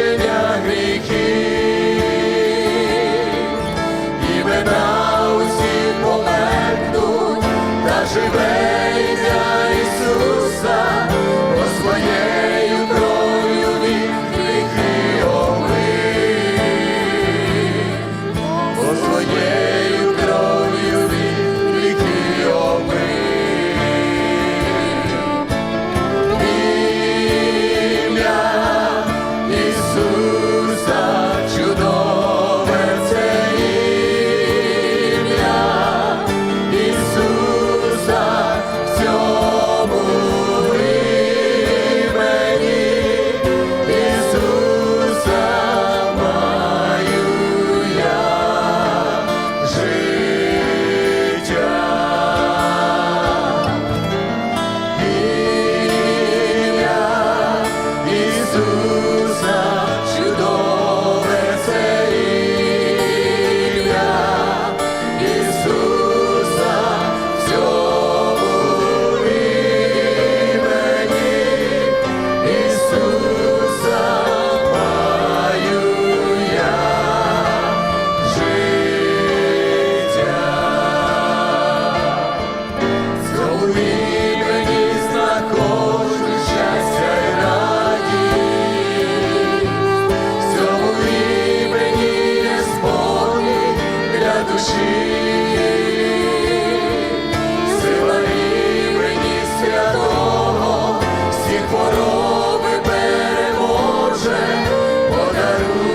прощення гріхів, і мене усі повернуть та живе. Hallelujah.